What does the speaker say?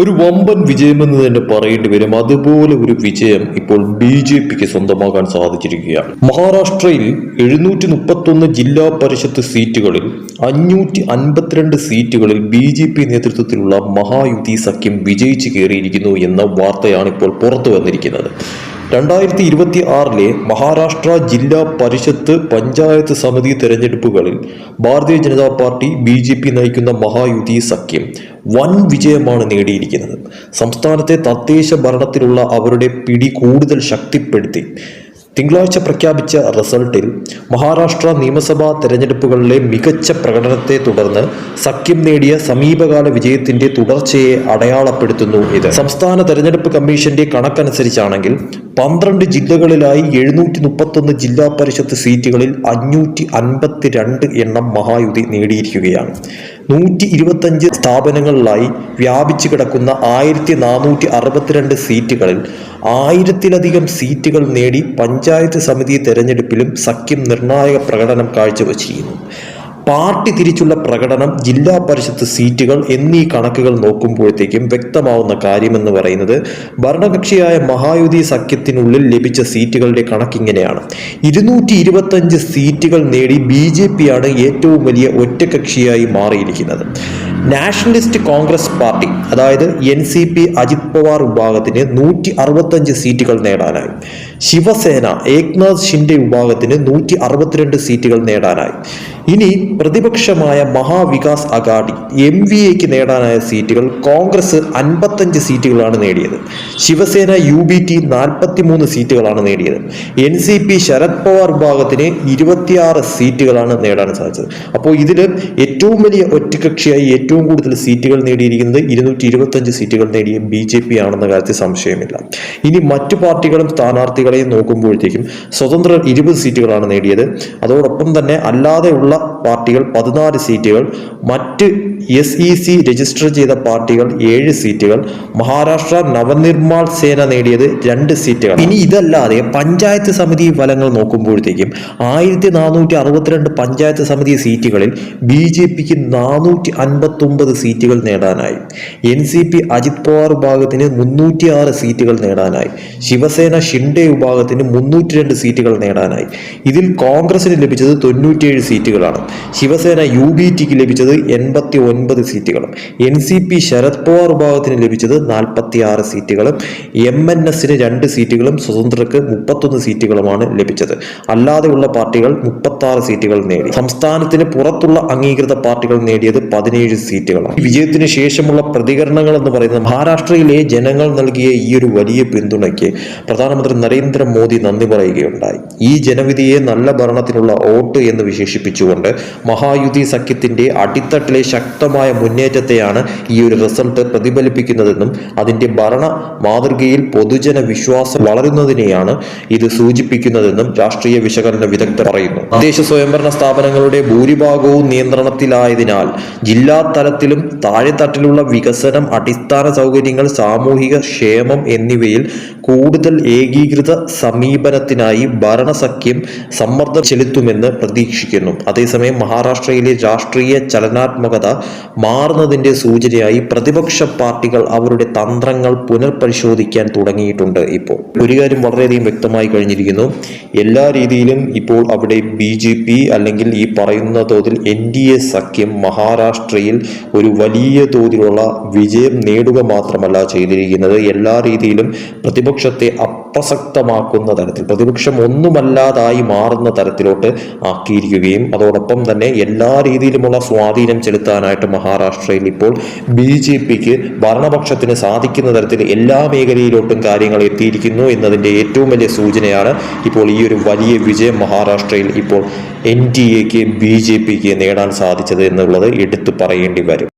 ഒരു വമ്പൻ വിജയമെന്ന് തന്നെ പറയേണ്ടി വരും. അതുപോലെ ഒരു വിജയം ഇപ്പോൾ ബി ജെ പിക്ക് സ്വന്തമാക്കാൻ സാധിച്ചിരിക്കുകയാണ്. മഹാരാഷ്ട്രയിൽ എഴുന്നൂറ്റി മുപ്പത്തൊന്ന് ജില്ലാ പരിഷത്ത് സീറ്റുകളിൽ അഞ്ഞൂറ്റി അൻപത്തിരണ്ട് സീറ്റുകളിൽ ബി ജെ പി നേതൃത്വത്തിലുള്ള മഹായുതി സഖ്യം വിജയിച്ചു കയറിയിരിക്കുന്നു എന്ന വാർത്തയാണ് ഇപ്പോൾ പുറത്തു വന്നിരിക്കുന്നത്. രണ്ടായിരത്തി ഇരുപത്തി ആറിലെ മഹാരാഷ്ട്ര ജില്ലാ പരിഷത്ത് പഞ്ചായത്ത് സമിതി തെരഞ്ഞെടുപ്പുകളിൽ Bharatiya Janata party B J P നയിക്കുന്ന മഹായുതി സഖ്യം വൻ വിജയമാണ് നേടിയിരിക്കുന്നത്. സംസ്ഥാനത്തെ തദ്ദേശ ഭരണത്തിലുള്ള അവരുടെ പിടി കൂടുതൽ ശക്തിപ്പെടുത്തി. തിങ്കളാഴ്ച പ്രഖ്യാപിച്ച റിസൾട്ടിൽ മഹാരാഷ്ട്ര നിയമസഭാ തെരഞ്ഞെടുപ്പുകളിലെ മികച്ച പ്രകടനത്തെ തുടർന്ന് സഖ്യം നേടിയ സമീപകാല വിജയത്തിന്റെ തുടർച്ചയെ അടയാളപ്പെടുത്തുന്നു ഇത്. സംസ്ഥാന തെരഞ്ഞെടുപ്പ് കമ്മീഷന്റെ കണക്കനുസരിച്ചാണെങ്കിൽ പന്ത്രണ്ട് ജില്ലകളിലായി എഴുന്നൂറ്റി മുപ്പത്തൊന്ന് ജില്ലാ പരിഷത്ത് സീറ്റുകളിൽ അഞ്ഞൂറ്റി അൻപത്തിരണ്ട് എണ്ണം മഹായുതി നേടിയിരിക്കുകയാണ്. നൂറ്റി ഇരുപത്തഞ്ച് സ്ഥാപനങ്ങളിലായി വ്യാപിച്ചു കിടക്കുന്ന ആയിരത്തി നാനൂറ്റി അറുപത്തിരണ്ട് സീറ്റുകളിൽ ആയിരത്തിലധികം സീറ്റുകൾ നേടി പഞ്ചായത്ത് സമിതി തെരഞ്ഞെടുപ്പിലും സഖ്യം നിർണായക പ്രകടനം കാഴ്ചവച്ചിരുന്നു പാർട്ടി തിരിച്ചുള്ള പ്രകടനം ജില്ലാ പരിഷത്ത് സീറ്റുകൾ എന്നീ കണക്കുകൾ നോക്കുമ്പോഴത്തേക്കും വ്യക്തമാവുന്ന കാര്യമെന്ന് പറയുന്നത് ഭരണകക്ഷിയായ മഹായുതി സഖ്യത്തിനുള്ളിൽ ലഭിച്ച സീറ്റുകളുടെ കണക്കിങ്ങനെയാണ്. ഇരുന്നൂറ്റി ഇരുപത്തഞ്ച് സീറ്റുകൾ നേടി ബി ജെ പിയാണ് ഏറ്റവും വലിയ ഒറ്റകക്ഷിയായി മാറിയിരിക്കുന്നത്. നാഷണലിസ്റ്റ് കോൺഗ്രസ് പാർട്ടി അതായത് N C P Ajit Pawar വിഭാഗത്തിന് നൂറ്റി അറുപത്തഞ്ച് സീറ്റുകൾ നേടാനായി. ശിവസേന ഏക്നാഥ് ഷിൻഡെ വിഭാഗത്തിന് നൂറ്റി അറുപത്തിരണ്ട് സീറ്റുകൾ നേടാനായി. ഇനി പ്രതിപക്ഷമായ മഹാവികാസ് അഗാഡി എം വി എക്ക് നേടാനായ സീറ്റുകൾ കോൺഗ്രസ് അൻപത്തഞ്ച് സീറ്റുകളാണ് നേടിയത്. ശിവസേന യു ബി ടി നാൽപ്പത്തി മൂന്ന് സീറ്റുകളാണ് നേടിയത്. N C P Sharad Pawar വിഭാഗത്തിന് ഇരുപത്തിയാറ് സീറ്റുകളാണ് നേടാൻ സാധിച്ചത്. അപ്പോൾ ഇതിൽ ഏറ്റവും വലിയ ഒറ്റകക്ഷിയായി ഏറ്റവും കൂടുതൽ സീറ്റുകൾ നേടിയിരിക്കുന്നത് ഇരുന്നൂറ്റി ഇരുപത്തഞ്ച് സീറ്റുകൾ നേടിയ ബി ജെ പി ആണെന്ന കാര്യത്തിൽ സംശയമില്ല. ഇനി മറ്റു പാർട്ടികളും സ്ഥാനാർത്ഥികളെയും നോക്കുമ്പോഴത്തേക്കും സ്വതന്ത്രർ ഇരുപത് സീറ്റുകളാണ് നേടിയത്. അതോടൊപ്പം തന്നെ അല്ലാതെയുള്ള പാർട്ടികൾ പതിനാല് സീറ്റുകൾ മറ്റ് എസ് ഇ സി രജിസ്റ്റർ ചെയ്ത പാർട്ടികൾ ഏഴ് സീറ്റുകൾ മഹാരാഷ്ട്ര നവനിർമ്മാൾ സേന നേടിയത് രണ്ട് സീറ്റുകൾ ഇനി ഇതല്ലാതെ പഞ്ചായത്ത് സമിതി ഫലങ്ങൾ നോക്കുമ്പോഴത്തേക്കും ആയിരത്തി നാനൂറ്റി അറുപത്തിരണ്ട് പഞ്ചായത്ത് സമിതി സീറ്റുകളിൽ ബി ജെ പിക്ക് നാനൂറ്റി അൻപത്തി ഒമ്പത് സീറ്റുകൾ നേടാനായി. N C P Ajit Pawar വിഭാഗത്തിന് മുന്നൂറ്റി ആറ് സീറ്റുകൾ നേടാനായി. ശിവസേന ഷിൻഡെ വിഭാഗത്തിന് മുന്നൂറ്റി രണ്ട് സീറ്റുകൾ നേടാനായി. ഇതിൽ കോൺഗ്രസിന് ലഭിച്ചത് തൊണ്ണൂറ്റിയേഴ് സീറ്റുകളാണ്. ശിവസേന യു ബി ടിക്ക് ലഭിച്ചത് എൺപത്തി ഒൻപത് സീറ്റുകളും. N C P Sharad Pawar വിഭാഗത്തിന് ലഭിച്ചത് നാൽപ്പത്തി ആറ് സീറ്റുകളും. എം എൻ എസിന് രണ്ട് സീറ്റുകളും. സ്വതന്ത്രർക്ക് മുപ്പത്തൊന്ന് സീറ്റുകളുമാണ് ലഭിച്ചത്. അല്ലാതെയുള്ള പാർട്ടികൾ മുപ്പത്തി ആറ് സീറ്റുകൾ നേടി. സംസ്ഥാനത്തിന് പുറത്തുള്ള അംഗീകൃത പാർട്ടികൾ നേടിയത് പതിനേഴ് സീറ്റുകളാണ്. വിജയത്തിന് ശേഷമുള്ള പ്രതികരണങ്ങൾ എന്ന് പറയുന്നത് മഹാരാഷ്ട്രയിലെ ജനങ്ങൾ നൽകിയ ഈ ഒരു വലിയ പിന്തുണയ്ക്ക് പ്രധാനമന്ത്രി നരേന്ദ്രമോദി നന്ദി പറയുകയുണ്ടായി. ഈ ജനവിധിയെ നല്ല ഭരണത്തിനുള്ള വോട്ട് എന്ന് വിശേഷിപ്പിച്ചുകൊണ്ട് മഹായുതി സഖ്യത്തിന്റെ അടിത്തട്ടിലെ ശക്തമായ മുന്നേറ്റത്തെയാണ് ഈ ഒരു റിസൾട്ട് പ്രതിഫലിപ്പിക്കുന്നതെന്നും അതിന്റെ ഭരണ മാതൃകയിൽ പൊതുജന വിശ്വാസം വളരുന്നതിനെയാണ് ഇത് സൂചിപ്പിക്കുന്നതെന്നും രാഷ്ട്രീയ വിശകലന വിദഗ്ധർ പറയുന്നു. തദ്ദേശ സ്വയംഭരണ സ്ഥാപനങ്ങളുടെ ഭൂരിഭാഗവും നിയന്ത്രണത്തിലായതിനാൽ ജില്ലാ തലത്തിലും താഴെത്തട്ടിലുള്ള വികസനം അടിസ്ഥാന സൗകര്യങ്ങൾ സാമൂഹിക ക്ഷേമം എന്നിവയിൽ കൂടുതൽ ഏകീകൃത സമീപനത്തിനായി ഭരണസഖ്യം സമ്മർദ്ദം ചെലുത്തുമെന്ന് പ്രതീക്ഷിക്കുന്നു. അതേസമയം മഹാരാഷ്ട്രയിലെ രാഷ്ട്രീയ ചലനാത്മകത മാറുന്നതിന്റെ സൂചനയായി പ്രതിപക്ഷ പാർട്ടികൾ അവരുടെ തന്ത്രങ്ങൾ പുനർപരിശോധിക്കാൻ തുടങ്ങിയിട്ടുണ്ട് ഇപ്പോൾ. ഒരു കാര്യം വളരെയധികം വ്യക്തമായി കഴിഞ്ഞിരിക്കുന്നു. എല്ലാ രീതിയിലും ഇപ്പോൾ അവിടെ ബി ജെ പി അല്ലെങ്കിൽ ഈ പറയുന്ന തോതിൽ എൻ ഡി എ സഖ്യം മഹാരാഷ്ട്രയിൽ ഒരു വലിയ തോതിലുള്ള വിജയം നേടുക മാത്രമല്ല ചെയ്തിരിക്കുന്നത്. എല്ലാ രീതിയിലും പ്രതിപക്ഷത്തെ അപ്രസക്തമാക്കുന്ന തരത്തിൽ പ്രതിപക്ഷം ഒന്നുമല്ലാതായി മാറുന്ന തരത്തിലോട്ട് ആക്കിയിരിക്കുകയും അതോടൊപ്പം തന്നെ എല്ലാ രീതിയിലുമുള്ള സ്വാധീനം ചെലുത്താനായിട്ട് മഹാരാഷ്ട്രയിൽ ഇപ്പോൾ ബി ജെ പിക്ക് ഭരണപക്ഷത്തിന് സാധിക്കുന്ന തരത്തിൽ എല്ലാ മേഖലയിലോട്ടും കാര്യങ്ങൾ എത്തിയിരിക്കുന്നു എന്നതിന്റെ ഏറ്റവും വലിയ സൂചനയാണ് ഇപ്പോൾ ഈ ഒരു വലിയ വിജയം മഹാരാഷ്ട്രയിൽ ഇപ്പോൾ എൻ ഡി എക്ക് ബി ജെ പിക്ക് നേടാൻ സാധിച്ചത് എന്നുള്ളത് എടുത്തു പറയേണ്ടി വരും.